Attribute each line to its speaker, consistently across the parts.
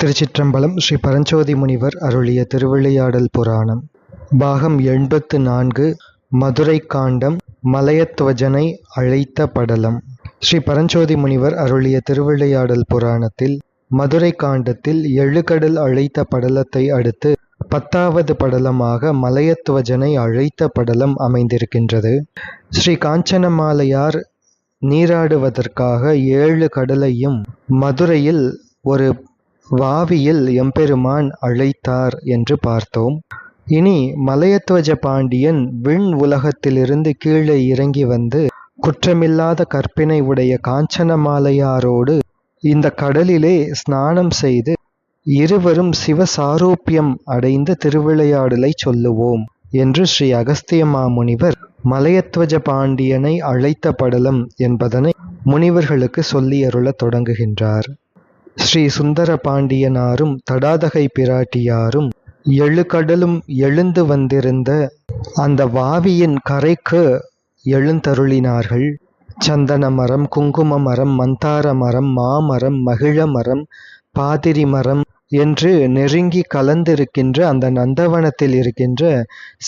Speaker 1: திருச்சிற்றம்பலம் ஸ்ரீ பரஞ்சோதி முனிவர் அருளிய திருவிளையாடல் புராணம். பாகம் எண்பத்து நான்கு மதுரை காண்டம் மலையத்வஜனை அழைத்த படலம். ஸ்ரீ பரஞ்சோதி முனிவர் அருளிய திருவிளையாடல் புராணத்தில் மதுரை காண்டத்தில் எழுகடல் அழைத்த படலத்தை அடுத்து பத்தாவது படலமாக மலையத்வஜனை அழைத்த படலம் அமைந்திருக்கின்றது. ஸ்ரீ காஞ்சனமாலையார் நீராடுவதற்காக ஏழு கடலையும் மதுரையில் ஒரு வாவியில் எம்பெருமான் அழைத்தார் என்று பார்த்தோம். இனி மலையத்வஜ பாண்டியன் விண் உலகத்திலிருந்து கீழே இறங்கி வந்து குற்றமில்லாத கற்பினை உடைய காஞ்சனமாலையாரோடு இந்த கடலிலே ஸ்நானம் செய்து இருவரும் சிவசாரூபியம் அடைந்த திருவிளையாடலை சொல்லுவோம் என்று ஸ்ரீ அகஸ்திய மாமுனிவர் மலையத்வஜ பாண்டியனை அழைத்த படலம் என்பதனை முனிவர்களுக்கு சொல்லியருளத் தொடங்குகின்றார். ஸ்ரீ சுந்தர பாண்டியனாரும் தடாதகை பிராட்டியாரும் எழுகடலும் எழுந்து வந்திருந்த அந்த வாவியின் கரைக்கு எழுந்தருளினார்கள். சந்தன மரம் குங்கும மரம் மந்தார மரம் மாமரம் மகிழ மரம் பாதிரி மரம் என்று நெருங்கி கலந்திருக்கின்ற அந்த நந்தவனத்தில் இருக்கின்ற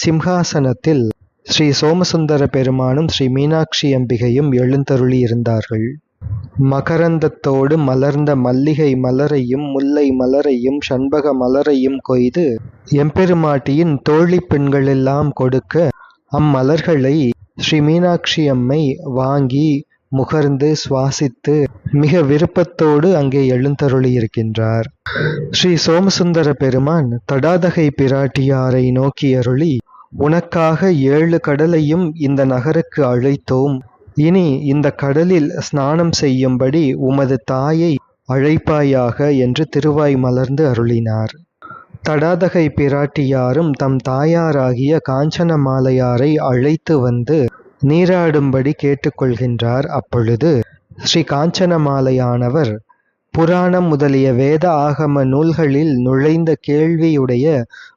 Speaker 1: சிம்ஹாசனத்தில் ஸ்ரீ சோமசுந்தர பெருமானும் ஸ்ரீ மீனாட்சி அம்பிகையும் எழுந்தருளி இருந்தார்கள் மகரந்தத்தோடு மலர்ந்த மல்லிகை மலரையும் முல்லை மலரையும் சண்பக மலரையும் கொய்து எம்பெருமாட்டியின் தோழி பெண்களெல்லாம் கொடுக்க அம்மலர்களை ஸ்ரீ மீனாட்சி அம்மை வாங்கி முகர்ந்து சுவாசித்து மிக விருப்பத்தோடு அங்கே எழுந்தருளியிருக்கின்றார். ஸ்ரீ சோமசுந்தர பெருமான் தடாதகை பிராட்டியாரை நோக்கி அருளி உனக்காக ஏழு கடலையும் இந்த நகருக்கு அழைத்தோம். இனி இந்த கடலில் ஸ்நானம் செய்யும்படி உமது தாயை அழைப்பாயாக என்று திருவாய் மலர்ந்து அருளினார். தடாதகை பிராட்டியாரும் தம் தாயாராகிய காஞ்சனமாலையாரை அழைத்து வந்து நீராடும்படி கேட்டுக்கொள்கின்றார். அப்பொழுது ஸ்ரீ காஞ்சனமாலையானவர் புராணம் முதலிய வேத ஆகம நூல்களில் நுழைந்த கேள்வியுடைய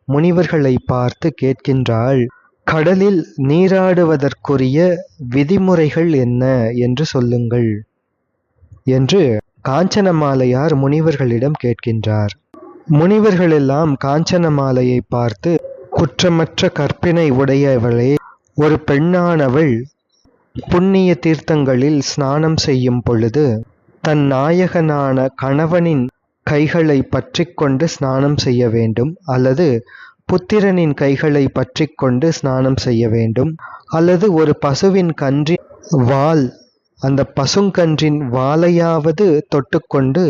Speaker 1: முனிவர்களை பார்த்து கேட்கின்றாள். கடலில் நீராடுவதற்குரிய விதிமுறைகள் என்ன என்று சொல்லுங்கள் என்று காஞ்சனமாலையார் முனிவர்களிடம் கேட்கின்றார். முனிவர்களெல்லாம் காஞ்சனமாலையை பார்த்து குற்றமற்ற கற்பினை உடையவளே ஒரு பெண்ணானவள் புண்ணிய தீர்த்தங்களில் ஸ்நானம் செய்யும் பொழுது தன் நாயகனான கணவனின் கைகளை பற்றி கொண்டு ஸ்நானம் செய்ய வேண்டும் அல்லது புத்திரனின் கைகளை பற்றி கொண்டு ஸ்நானம் செய்ய வேண்டும். அல்லது ஒரு பசுவின் கன்றின் வால் அந்த பசுங்கன்றின் வாலையாவது தொட்டுக்கொண்டு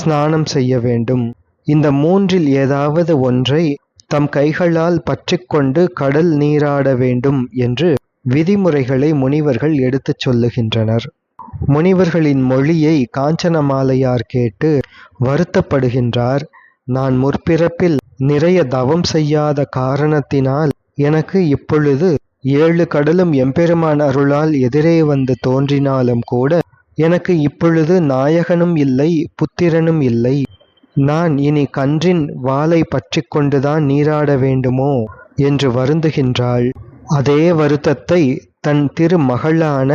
Speaker 1: ஸ்நானம் செய்ய வேண்டும். இந்த மூன்றில் ஏதாவது ஒன்றை தம் கைகளால் பற்றிக்கொண்டு கடல் நீராட வேண்டும் என்று விதிமுறைகளை முனிவர்கள் எடுத்துச் சொல்லுகின்றனர். முனிவர்களின் மொழியை காஞ்சனமாலையார் கேட்டு வருத்தப்படுகின்றார். நான் முற்பிறப்பில் நிறைய தவம் செய்யாத காரணத்தினால் எனக்கு இப்பொழுது ஏழு கடலும் எம்பெருமான் அருளால் எதிரே வந்து தோன்றினாலும் கூட எனக்கு இப்பொழுது நாயகனும் இல்லை புத்திரனும் இல்லை. நான் இனி கன்றின் வாளை பற்றி கொண்டுதான் நீராட வேண்டுமோ என்று வருந்துகின்றாள். அதே வருத்தத்தை தன் திருமகளான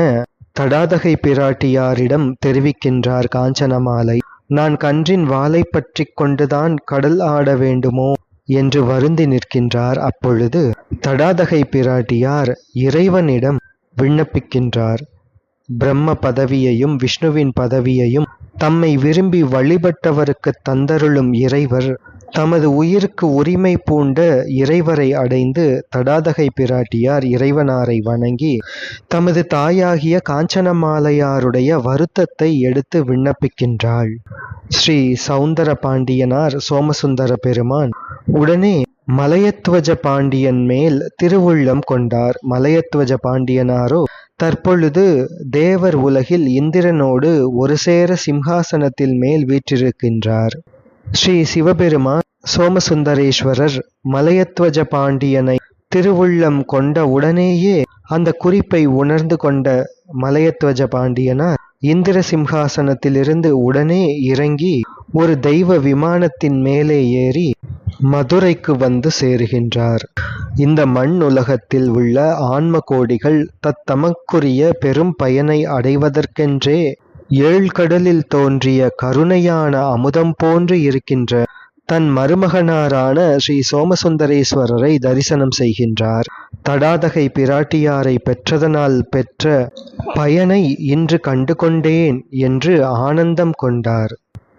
Speaker 1: தடாதகை பிராட்டியாரிடம் தெரிவிக்கின்றார் காஞ்சனமாலை. நான் கன்றின் வாளை பற்றி கொண்டுதான் கடல் ஆட வேண்டுமோ? என்று வருந்தி நிற்கின்றார். அப்பொழுது தடாதகை பிராட்டியார் இறைவனிடம் விண்ணப்பிக்கின்றார். பிரம்ம பதவியையும் விஷ்ணுவின் பதவியையும் தம்மை விரும்பி வழிபட்டவருக்கு தந்தருளும் இறைவர் தமது உயிருக்கு உரிமை பூண்ட இறைவரை அடைந்து தடாதகை பிராட்டியார் இறைவனாரை வணங்கி தமது தாயாகிய காஞ்சனமாலையாருடைய வருத்தத்தை எடுத்து விண்ணப்பிக்கின்றாள். ஸ்ரீ சௌந்தர பாண்டியனார் சோமசுந்தர பெருமான் உடனே மலையத்வஜ பாண்டியன் மேல் திருவுள்ளம் கொண்டார். மலையத்வஜ பாண்டியனாரோ தற்பொழுது தேவர் உலகில் இந்திரனோடு ஒரு சேர சிம்ஹாசனத்தில் மேல் வீற்றிருக்கின்றார். ஸ்ரீ சிவபெருமான் சோமசுந்தரேஸ்வரர் மலையத்வஜ பாண்டியனை திருவுள்ளம் கொண்ட உடனேயே அந்த குறிப்பை உணர்ந்து கொண்ட மலையத்வஜ பாண்டியனார் இந்திர சிம்ஹாசனத்திலிருந்து உடனே இறங்கி ஒரு தெய்வ விமானத்தின் மேலே ஏறி மதுரைக்கு வந்து சேருகின்றார். இந்த மண் உலகத்தில் உள்ள ஆன்ம கோடிகள் தத்தமக்குரிய பெரும் பயனை அடைவதற்கென்றே ஏழ்கடலில் தோன்றிய கருணையான அமுதம் போன்று இருக்கின்ற தன் மருமகனாரான ஸ்ரீ சோமசுந்தரேஸ்வரரை தரிசனம் செய்கின்றார். தடாதகை பிராட்டியாரை பெற்றதனால் பெற்ற பயனை இன்று கண்டு கொண்டேன் என்று ஆனந்தம் கொண்டார்.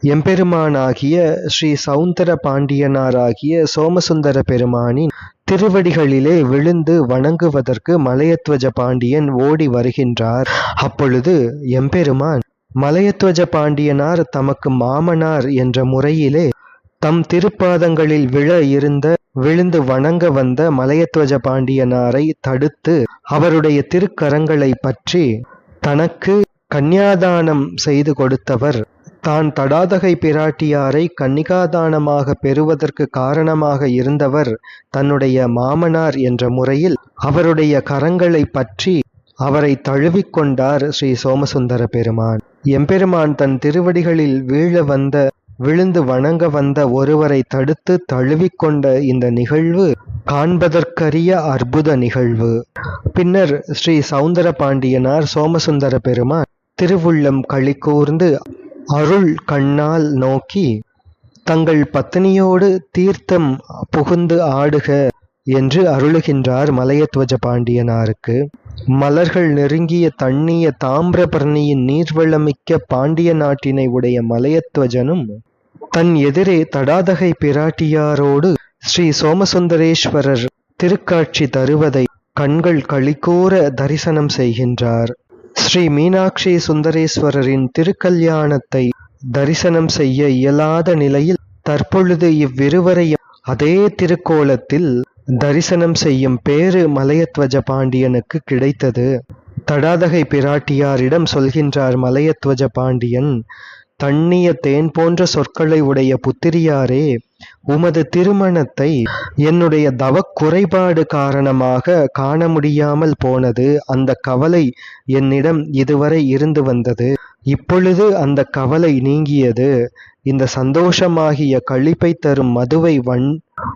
Speaker 1: எம்பெருமானாகிய ஸ்ரீ சௌந்தர பாண்டியனாராகிய சோமசுந்தர பெருமானின் திருவடிகளிலே விழுந்து வணங்குவதற்கு மலையத்வஜ பாண்டியன் ஓடி வருகின்றார். அப்பொழுது எம்பெருமான் மலையத்வஜ பாண்டியனார் தமக்கு மாமனார் என்ற முறையிலே தம் திருப்பாதங்களில் விழ இருந்த விழுந்து வணங்க வந்த மலையத்வஜ பாண்டியனாரை தடுத்து அவருடைய திருக்கரங்களை பற்றி தனக்கு கன்னியாதானம் செய்து கொடுத்தவர். தான் தடாதகை பிராட்டியாரை கன்னிகாதானமாக பெறுவதற்கு காரணமாக இருந்தவர் தன்னுடைய மாமனார் என்ற முறையில் அவருடைய கரங்களை பற்றி அவரை தழுவிக்கொண்டார் ஸ்ரீ சோமசுந்தர பெருமான். எம்பெருமான் தன் திருவடிகளில் வீழ வந்த விழுந்து வணங்க வந்த ஒருவரை தடுத்து தழுவிக்கொண்ட இந்த நிகழ்வு காண்பதற்கரிய அற்புத நிகழ்வு. பின்னர் ஸ்ரீ சவுந்தர பாண்டியனார் சோமசுந்தர பெருமான் திருவுள்ளம் களி கூர்ந்து அருள் கண்ணால் நோக்கி தங்கள் பத்தினியோடு தீர்த்தம் புகுந்து ஆடுக என்று அருளுகின்றார் மலையத்வஜ பாண்டியனாருக்கு. மலர்கள் நெருங்கிய தண்ணிய தாமிரபரணியின் நீர்வளமிக்க பாண்டிய நாட்டினை உடைய மலையத்வஜனும் தன் எதிரே தடாதகை பிராட்டியாரோடு ஸ்ரீ சோமசுந்தரேஸ்வரர் திருக்காட்சி தருவதை கண்கள் களிகோர தரிசனம் செய்கின்றார். ஸ்ரீ மீனாட்சி சுந்தரேஸ்வரரின் திருக்கல்யாணத்தை தரிசனம் செய்ய இயலாத நிலையில் தற்பொழுது இவ்விருவரையும் அதே திருக்கோலத்தில் தரிசனம் செய்யும் பேறு மலையத்வஜ பாண்டியனுக்கு கிடைத்தது. தடாதகை பிராட்டியாரிடம் சொல்கின்றார் மலையத்வஜ பாண்டியன் தண்ணிய தேன் போன்ற சொற்களை உடைய புத்திரியாரே உமது திருமணத்தை என்னுடைய தவ குறைபாடு காரணமாக காண முடியாமல் போனது அந்த கவலை என்னிடம் இதுவரை இருந்து வந்தது. இப்பொழுது அந்த கவலை நீங்கியது. இந்த சந்தோஷமாகிய களிப்பை தரும் மதுவை வண்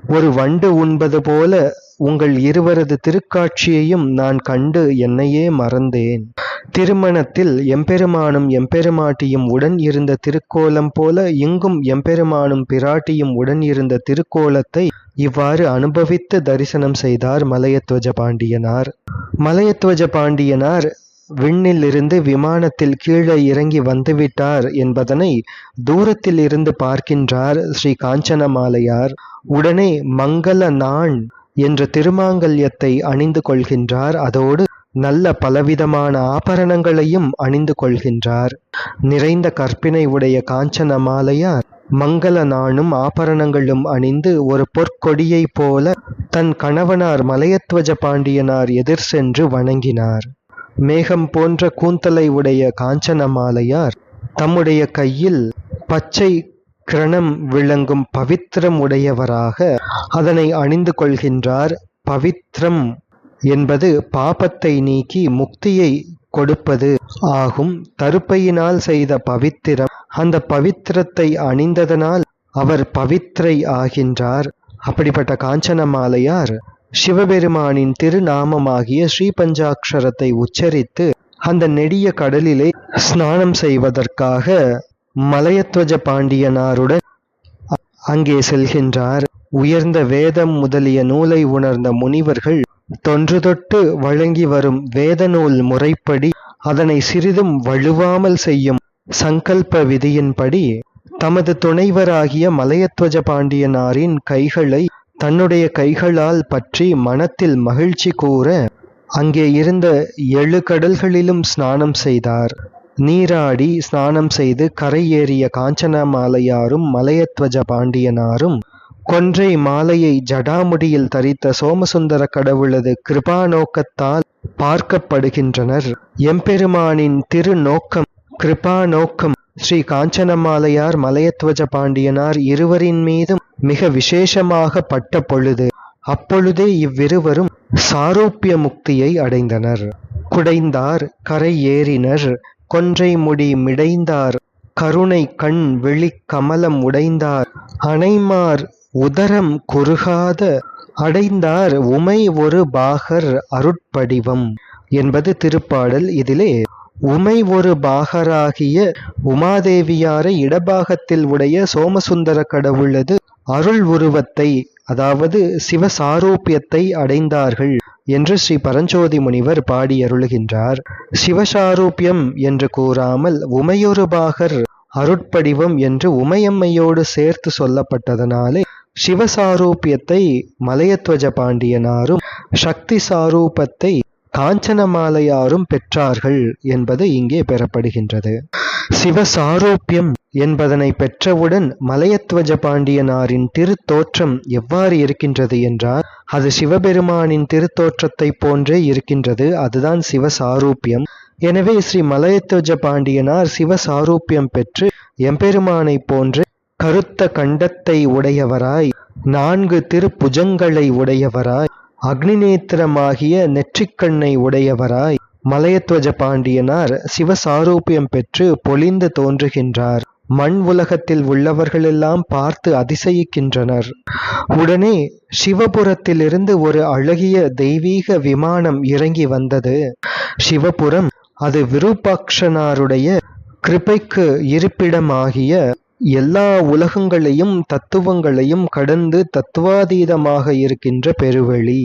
Speaker 1: ஒரு வண்டு உண்பது போல உங்கள் இருவரது திருக்காட்சியையும் நான் கண்டு என்னையே மறந்தேன். திருமணத்தில் எம்பெருமானும் எம்பெருமாட்டியும் உடன் இருந்த திருக்கோலம் போல இங்கும் எம்பெருமானும் பிராட்டியும் உடன் இருந்த திருக்கோலத்தை இவ்வாறு அனுபவித்து தரிசனம் செய்தார் மலையத்வஜ பாண்டியனார் மலையத்வஜ பாண்டியனார் விண்ணில் இருந்து விமானத்தில் கீழே இறங்கி வந்துவிட்டார் என்பதனை தூரத்தில் இருந்து பார்க்கின்றார் ஸ்ரீ காஞ்சனமாலையார். உடனே மங்கள நான் என்ற திருமாங்கல்யத்தை அணிந்து கொள்கின்றார். அதோடு நல்ல பலவிதமான ஆபரணங்களையும் அணிந்து கொள்கின்றார். நிறைந்த கற்பினை உடைய காஞ்சனமாலையார் மங்கள நானும் ஆபரணங்களும் அணிந்து ஒரு பொற்கொடியைப் போல தன் கணவனார் மலையத்வஜ பாண்டியனார் எதிர் சென்று வணங்கினார். மேகம் போன்ற கூந்தலை உடைய காஞ்சனமாலையார் தம்முடைய கையில் பச்சை கிரணம் விளங்கும் பவித்திரம் உடையவராக அதனை அணிந்து கொள்கின்றார். பவித்ரம் என்பது பாபத்தை நீக்கி முக்தியை கொடுப்பது ஆகும். தருப்பையினால் செய்த பவித்திரம் அந்த பவித்திரத்தை அணிந்ததனால் அவர் பவித்ரை ஆகின்றார். அப்படிப்பட்ட காஞ்சனமாலையார் சிவபெருமானின் திருநாமமாகிய ஸ்ரீபஞ்சாட்சரத்தை உச்சரித்து அந்த நெடிய கடலிலே ஸ்நானம் செய்வதற்காக மலையத்வஜ பாண்டியனாருடன் அங்கே செல்கின்றார். உயர்ந்த வேதம் முதலிய நூலை உணர்ந்த முனிவர்கள் தொன்று தொட்டு வழங்கி வரும் வேத நூல் முறைப்படி அதனை சிறிதும் வழுவாமல் செய்யும் சங்கல்ப விதியின்படி தமது துணைவராகிய மலையத்வஜ பாண்டியனாரின் கைகளை தன்னுடைய கைகளால் பற்றி மனத்தில் மகிழ்ச்சி கூற அங்கே இருந்த எழு கடல்களிலும் ஸ்நானம் செய்தார். நீராடி ஸ்நானம் செய்து கரையேறிய காஞ்சனமாலையாரும் மலையத்வஜ பாண்டியனாரும் கொன்றை மாலையை ஜடாமுடியில் தரித்த சோமசுந்தர கடவுளது கிருபா நோக்கத்தால் பார்க்கப்படுகின்றனர். எம்பெருமானின் திரு நோக்கம் கிருபா நோக்கம் ஸ்ரீ காஞ்சனமாலையார் மலையத்வஜ பாண்டியனார் இருவரின் மீதும் மிக விசேஷமாக பட்ட பொழுது அப்பொழுதே இவ்விருவரும் சாரூப்பிய முக்தியை அடைந்தனர். குடைந்தார் கரை ஏறினர் கொன்றை முடி மிடைந்தார் கருணை கண் வெளி கமலம் உடைந்தார் அணைமார் உதரம் குறுகாத அடைந்தார் உமை ஒரு பாகர் அருட்படிவம் என்பது திருப்பாடல் இதிலே. உமை ஒரு பாகராகிய உமாதேவியாரை இடபாகத்தில் உடைய சோமசுந்தர கடவுளது அருள் உருவத்தை அதாவது சிவசாரூபியத்தை அடைந்தார்கள் என்று ஸ்ரீ பரஞ்சோதி முனிவர் பாடி அருளுகின்றார் சிவசாரூபியம் என்று கூறாமல் உமையொருபாகர் அருட்படிவம் என்று உமையம்மையோடு சேர்த்து சொல்லப்பட்டதனாலே சிவசாரூபியத்தை மலையத்வஜ பாண்டியனாரும் சக்தி சாரூபத்தை காஞ்சனமாலையாரும் பெற்றார்கள் என்பது இங்கே பெறப்படுகின்றது. சிவசாரூபியம் என்பதனை பெற்றவுடன் மலையத்வஜ பாண்டியனாரின் திருத்தோற்றம் எவ்வாறு இருக்கின்றது என்றால் அது சிவபெருமானின் திருத்தோற்றத்தைப் போன்றே இருக்கின்றது. அதுதான் சிவசாரூபியம். எனவே ஸ்ரீ மலையத்வஜ பாண்டியனார் சிவசாரூபியம் பெற்று எம்பெருமானைப் போன்று கருத்த கண்டத்தை உடையவராய் நான்கு திருப்புஜங்களை உடையவராய் அக்னிநேத்திரமாகிய நெற்றிக்கண்ணை உடையவராய் மலையத்வஜ பாண்டியனார் சிவசாரூபியம் பெற்று பொலிந்து தோன்றுகின்றார். மண் உலகத்தில் உள்ளவர்களெல்லாம் பார்த்து அதிசயிக்கின்றனர். உடனே சிவபுரத்திலிருந்து ஒரு அழகிய தெய்வீக விமானம் இறங்கி வந்தது. சிவபுரம் அது விருபாக்ஷனாருடைய கிருபைக்கு இருப்பிடமாகிய எல்லா உலகங்களையும் தத்துவங்களையும் கடந்து தத்துவாதீதமாக இருக்கின்ற பெருவெளி.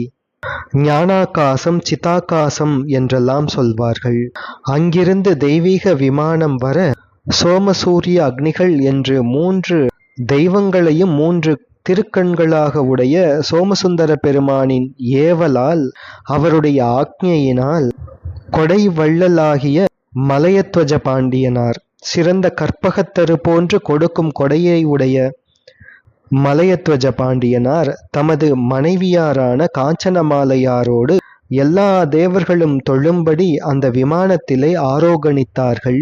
Speaker 1: ஞானாகாசம் சிதாகாசம் என்றெல்லாம் சொல்வார்கள். அங்கிருந்து தெய்வீக விமானம் வர சோமசூரிய அக்னிகள் என்று மூன்று தெய்வங்களையும் மூன்று திருக்கண்களாக உடைய சோமசுந்தர பெருமானின் ஏவலால் அவருடைய ஆக்ஞையினால் கொடை வள்ளலாகிய மலையத்வஜ பாண்டியனார் சிறந்த கற்பகத்தரு போன்று கொடுக்கும் கொடையை உடைய மலையத்வஜ பாண்டியனார் தமது மனைவியாரான காஞ்சனமாலையாரோடு எல்லா தேவர்களும் தொழும்படி அந்த விமானத்திலே ஆரோகணித்தார்கள்.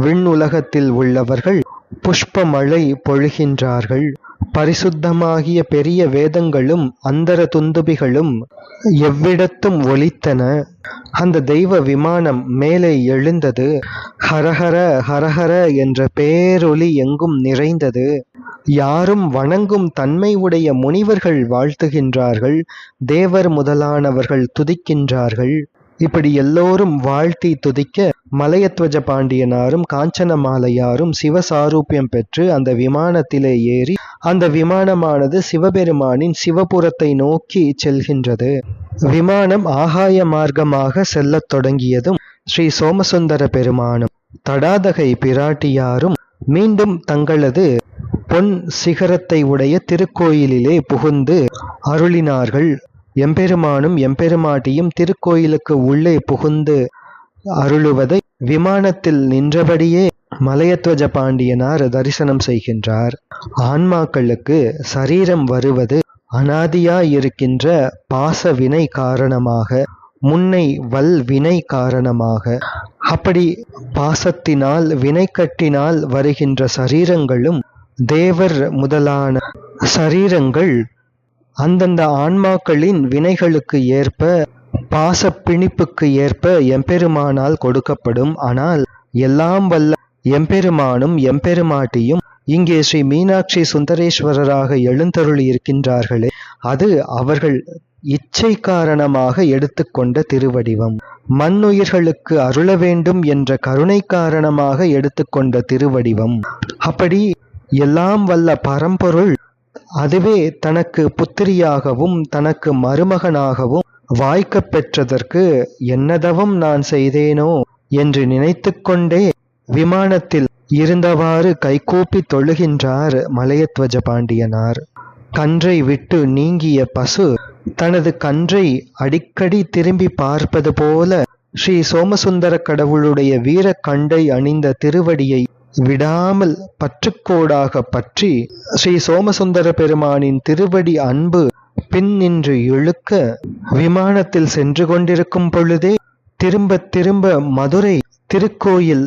Speaker 1: விண்ணுலகத்தில் உள்ளவர்கள் புஷ்ப மழை பொழிகின்றார்கள். பரிசுத்தமாகிய பெரிய வேதங்களும் அந்தர துந்துபிகளும் எவ்விடத்தும் ஒலித்தன. அந்த தெய்வ விமானம் மேலே எழுந்தது. ஹரஹர ஹரஹர என்ற பேரொலி எங்கும் நிறைந்தது. யாரும் வணங்கும் தன்மை உடைய முனிவர்கள் வாழ்த்துகின்றார்கள். தேவர் முதலானவர்கள் துதிக்கின்றார்கள். இப்படி எல்லோரும் வாழ்த்தி துதிக்க மலையத்வஜ பாண்டியனாரும் காஞ்சனமாலையாரும் சிவசாரூபியம் பெற்று அந்த விமானத்திலே ஏறி அந்த விமானமானது சிவபெருமானின் சிவபுரத்தை நோக்கி செல்கின்றது. விமானம் ஆகாய மார்க்கமாக செல்லத் தொடங்கியதும் ஸ்ரீ சோமசுந்தர பெருமானும் தடாதகை பிராட்டியாரும் மீண்டும் தங்களது பொன் சிகரத்தை உடைய திருக்கோயிலிலே புகுந்து அருளினார்கள். எம்பெருமானும் எம்பெருமாட்டியும் திருக்கோயிலுக்கு உள்ளே புகுந்து அருளுவதை விமானத்தில் நின்றபடியே மலையத்வஜ பாண்டியனார் தரிசனம் செய்கின்றார். ஆன்மாக்களுக்கு சரீரம் வருவது அனாதியாயிருக்கின்ற பாச வினை காரணமாக முன்னை வல் வினை காரணமாக. அப்படி பாசத்தினால் வினை கட்டினால் வருகின்ற சரீரங்களும் தேவர் முதலான சரீரங்கள் அந்தந்த ஆன்மாக்களின் வினைகளுக்கு ஏற்ப பாச பிணிப்புக்கு ஏற்ப எம்பெருமானால் கொடுக்கப்படும். ஆனால் எல்லாம் வல்ல எம்பெருமானும் எம்பெருமாட்டியும் இங்கே ஸ்ரீ மீனாட்சி சுந்தரேஸ்வரராக எழுந்தருளி இருக்கின்றார்களே அது அவர்கள் இச்சை காரணமாக எடுத்துக்கொண்ட திருவடிவம். மண்ணுயிர்களுக்கு அருள வேண்டும் என்ற கருணை காரணமாக எடுத்துக்கொண்ட திருவடிவம். அப்படி எல்லாம் வல்ல பரம்பொருள் அதுவே தனக்கு புத்திரியாகவும் தனக்கு மருமகனாகவும் வாய்க்கப் பெற்றதற்கு என்னதவம் நான் செய்தேனோ என்று நினைத்துக்கொண்டே விமானத்தில் இருந்தவாறு கைகூப்பி தொழுகின்றார் மலையத்வஜ பாண்டியனார். கன்றை விட்டு நீங்கிய பசு தனது கன்றை அடிக்கடி திரும்பி பார்ப்பது போல ஸ்ரீ சோமசுந்தர கடவுளுடைய வீர கண்டை அணிந்த திருவடியை விடாமல் பற்றுக்கோடாக பற்றி ஸ்ரீ சோமசுந்தர பெருமானின் திருவடி அன்பு பின் நின்று இழுக்க விமானத்தில் சென்று கொண்டிருக்கும் பொழுதே திரும்ப திரும்ப மதுரை திருக்கோயில்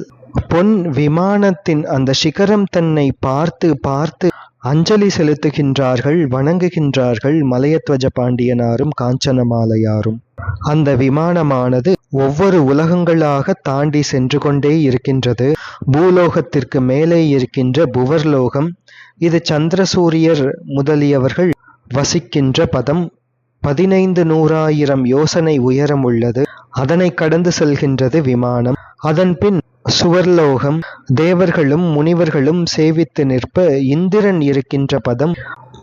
Speaker 1: பொன் விமானத்தின் அந்த சிகரம் தன்னை பார்த்து பார்த்து அஞ்சலி செலுத்துகின்றார்கள் வணங்குகின்றார்கள் மலையத்வஜ பாண்டியனாரும் காஞ்சனமாலையாரும். அந்த விமானமானது ஒவ்வொரு உலகங்களாக தாண்டி சென்று கொண்டே இருக்கின்றது. பூலோகத்திற்கு மேலே இருக்கின்ற புவர்லோகம் இது சந்திரசூரியர் முதலியவர்கள் வசிக்கின்ற பதம் பதினைந்து நூறாயிரம் யோசனை உயரம் உள்ளது. அதனை கடந்து செல்கின்றது விமானம். அதன் பின் சுவர்லோகம். தேவர்களும் முனிவர்களும் சேவித்து நிற்ப இந்திரன் இருக்கின்ற பதம்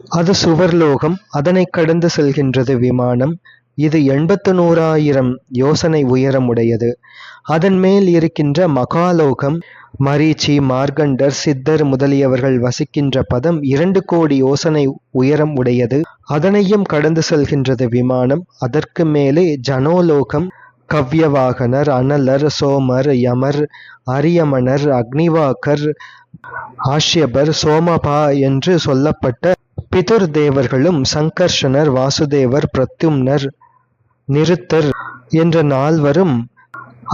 Speaker 1: அது சுவர்லோகம். அதனை கடந்து செல்கின்றது விமானம். இது எண்பத்து நூறாயிரம் யோசனை உயரமுடையது. அதன் மேல் இருக்கின்ற மகாலோகம் மரீச்சி மார்கண்டர் சித்தர் முதலியவர்கள் வசிக்கின்ற பதம் இரண்டு கோடி யோசனை உயரம் உடையது. அதனையும் கடந்து செல்கின்றது விமானம். அதற்கு மேலே ஜனோலோகம் கவ்யவாகனர் அனலர் சோமர் யமர் அரியமணர் அக்னிவாக்கர் ஆஷ்யபர் சோமபா என்று சொல்லப்பட்ட பிதுர் தேவர்களும் சங்கர்ஷனர் வாசுதேவர் பிரத்யும்னர் நிருத்தர் என்ற நால்வரும்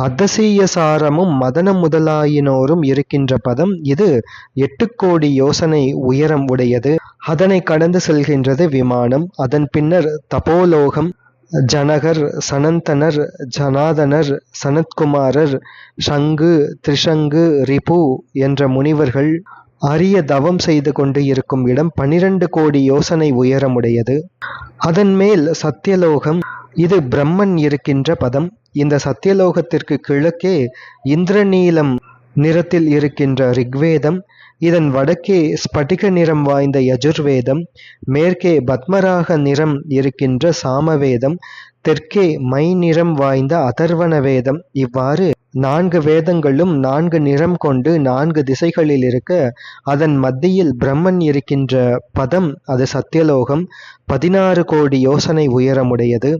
Speaker 1: அதசீயசாரமும் மதன முதலாயினோரும் இருக்கின்ற பதம் இது எட்டு கோடி யோசனை உயரம் உடையது. அதனை கடந்து செல்கின்றது விமானம். அதன் பின்னர் தபோலோகம் ஜனகர் சனந்தனர் ஜனாதனர் சனத்குமாரர் சங்கு திரிசங்கு ரிபு என்ற முனிவர்கள் அரிய தவம் செய்து கொண்டு இருக்கும் இடம் பனிரெண்டு கோடி யோசனை உயரமுடையது. அதன் மேல் சத்தியலோகம் இது பிரம்மன் இருக்கின்ற பதம். இந்த சத்தியலோகத்திற்கு கிழக்கே இந்திரநீலம் நிறத்தில் இருக்கின்ற ரிக்வேதம் இதன் வடக்கே ஸ்படிக நிறம் வாய்ந்த யஜுர்வேதம் மேற்கே பத்மராக நிறம் இருக்கின்ற சாமவேதம் தெற்கே மை நிறம் வாய்ந்த அதர்வன வேதம் இவ்வாறு நான்கு வேதங்களும் நான்கு நிறம் கொண்டு நான்கு திசைகளில் இருக்க அதன் மத்தியில் பிரம்மன் இருக்கின்ற பதம் அது சத்தியலோகம் பதினாறு கோடி யோசனை உயரமுடையது.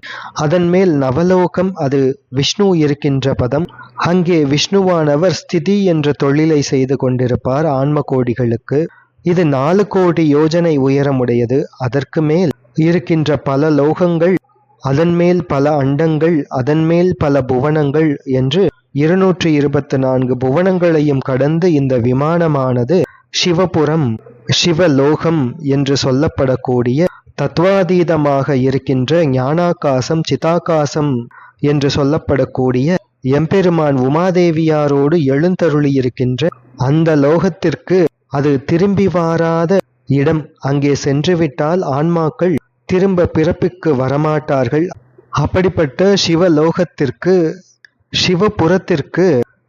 Speaker 1: அதன் மேல் நவலோகம் அது விஷ்ணு இருக்கின்ற பதம். அங்கே விஷ்ணுவானவர் ஸ்திதி என்ற தொழிலை செய்து கொண்டிருப்பார் ஆன்ம கோடிகளுக்கு. இது நாலு கோடி யோஜனை உயரமுடையது. அதற்கு மேல் இருக்கின்ற பல லோகங்கள் அதன் மேல் பல அண்டங்கள் அதன் மேல் பல புவனங்கள் என்று இருநூற்றி இருபத்தி நான்கு புவனங்களையும் கடந்து இந்த விமானமானது சிவபுரம் சிவலோகம் என்று சொல்லப்படக்கூடிய தத்வாதீதமாக இருக்கின்ற ஞானாகாசம் சிதாகாசம் என்று சொல்லப்படக்கூடிய எம்பெருமான் உமாதேவியாரோடு எழுந்தருளி இருக்கின்ற அந்த லோகத்திற்கு அது திரும்பி வாராத இடம். அங்கே சென்றுவிட்டால் ஆன்மாக்கள் திரும்ப பிறப்புக்கு வரமாட்டார்கள். அப்படிப்பட்ட சிவலோகத்திற்கு சிவபுரத்திற்கு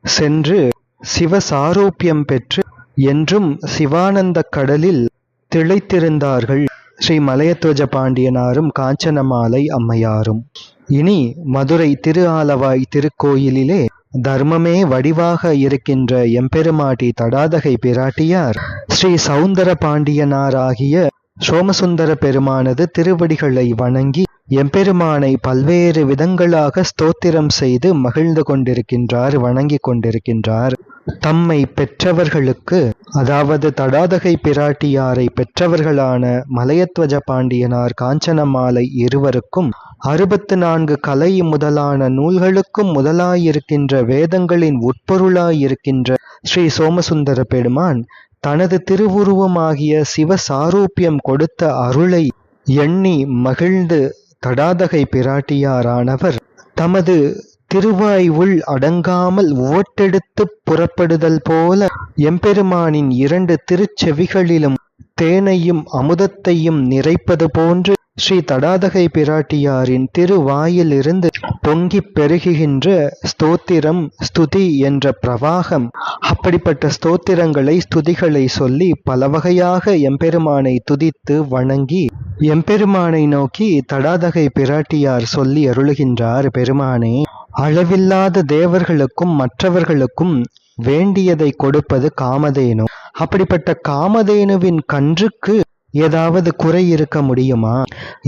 Speaker 1: சென்று சிவசாரூபியம் பெற்று என்றும் சிவானந்த கடலில் திளைத்திருந்தார்கள். ஸ்ரீ மலையத்வஜ பாண்டியனாரும் காஞ்சனமாலை அம்மையாரும். இனி மதுரை திரு ஆலவாய் திருக்கோயிலிலே தர்மமே வடிவாக இருக்கின்ற எம்பெருமாட்டி தடாதகை பிராட்டியார் ஸ்ரீ சவுந்தர பாண்டியனாராகிய சோமசுந்தர பெருமானது திருவடிகளை வணங்கி எம்பெருமானை பல்வேறு விதங்களாக ஸ்தோத்திரம் செய்து மகிழ்ந்து கொண்டிருக்கின்றார் வணங்கி கொண்டிருக்கின்றார். தம்மை பெற்றவர்களுக்கு அதாவது தடாதகை பிராட்டியாரை பெற்றவர்களான மலையத்வஜ பாண்டியனார் காஞ்சனமாலை இருவருக்கும் அறுபத்து நான்கு கலை முதலான நூல்களுக்கும் முதலாயிருக்கின்ற வேதங்களின் உட்பொருளாயிருக்கின்ற ஸ்ரீ சோமசுந்தர பெருமான் தனது திருவுருவமாகிய சிவசாரூபியம் கொடுத்த அருளை எண்ணி மகிழ்ந்து தடாதகை பிராட்டியாரானவர் தமது திருவாய்வுள் அடங்காமல் ஓட்டெடுத்துப் புறப்படுதல் போல எம்பெருமானின் இரண்டு திருச்செவிகளிலும் தேனையும் அமுதத்தையும் நிறைப்பது போன்று ஸ்ரீ தடாதகை பிராட்டியாரின் திருவாயிலிருந்து பொங்கி பெருகுகின்ற ஸ்தோத்திரம் ஸ்துதி என்ற பிரவாகம். அப்படிப்பட்ட ஸ்தோத்திரங்களை ஸ்துதிகளை சொல்லி பல வகையாக எம்பெருமானை துதித்து வணங்கி எம்பெருமானை நோக்கி தடாதகை பிராட்டியார் சொல்லி அருளுகின்றார் பெருமானே அளவில்லாத தேவர்களுக்கும் மற்றவர்களுக்கும் வேண்டியதை கொடுப்பது காமதேனு. அப்படிப்பட்ட காமதேனுவின் கன்றுக்கு ஏதாவது குறை இருக்க முடியுமா?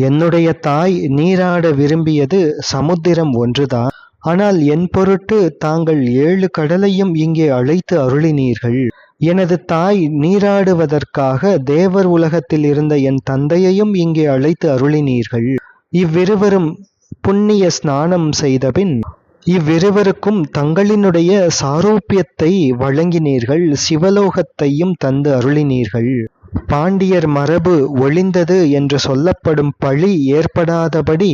Speaker 1: என்னுடைய தாய் நீராட விரும்பியது சமுத்திரம் ஒன்றுதான். ஆனால் என் பொருட்டு தாங்கள் ஏழு கடலையும் இங்கே அழைத்து அருளினீர்கள். எனது தாய் நீராடுவதற்காக தேவர் உலகத்தில் இருந்த என் தந்தையையும் இங்கே அழைத்து அருளினீர்கள். இவ்விருவரும் புண்ணிய ஸ்நானம் செய்தபின் இவ்விருவருக்கும் தங்களினுடைய சாரூபியத்தை வழங்கினீர்கள் சிவலோகத்தையும் தந்து அருளினீர்கள். பாண்டியர் மரபு ஒளிந்தது என்று சொல்லப்படும் பழி ஏற்படாதபடி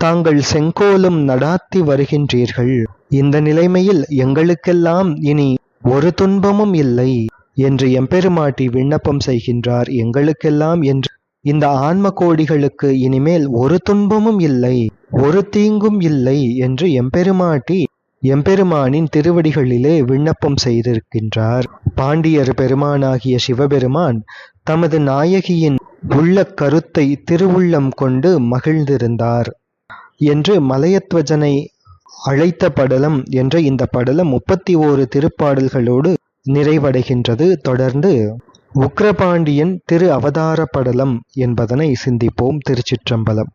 Speaker 1: தாங்கள் செங்கோலும் நடாத்தி வருகின்றீர்கள். இந்த நிலைமையில் எங்களுக்கெல்லாம் இனி ஒரு துன்பமும் இல்லை என்று எம்பெருமாட்டி விண்ணப்பம் செய்கின்றார். எங்களுக்கெல்லாம் என்று இந்த ஆன்ம கோடிகளுக்கு இனிமேல் ஒரு துன்பமும் இல்லை ஒரு தீங்கும் இல்லை என்று எம்பெருமாட்டி எம்பெருமானின் திருவடிகளிலே விண்ணப்பம் செய்திருக்கின்றார். பாண்டியர் பெருமானாகிய சிவபெருமான் தமது நாயகியின் உள்ள கருத்தை திருவுள்ளம் கொண்டு மகிழ்ந்திருந்தார் என்று மலையத்வஜனை அழைத்த படலம் என்ற இந்த படலம் முப்பத்தி ஓரு திருப்பாடல்களோடு நிறைவடைகின்றது. தொடர்ந்து உக்ரபாண்டியன் திரு அவதார படலம் என்பதனை சிந்திப்போம். திருச்சிற்றம்பலம்.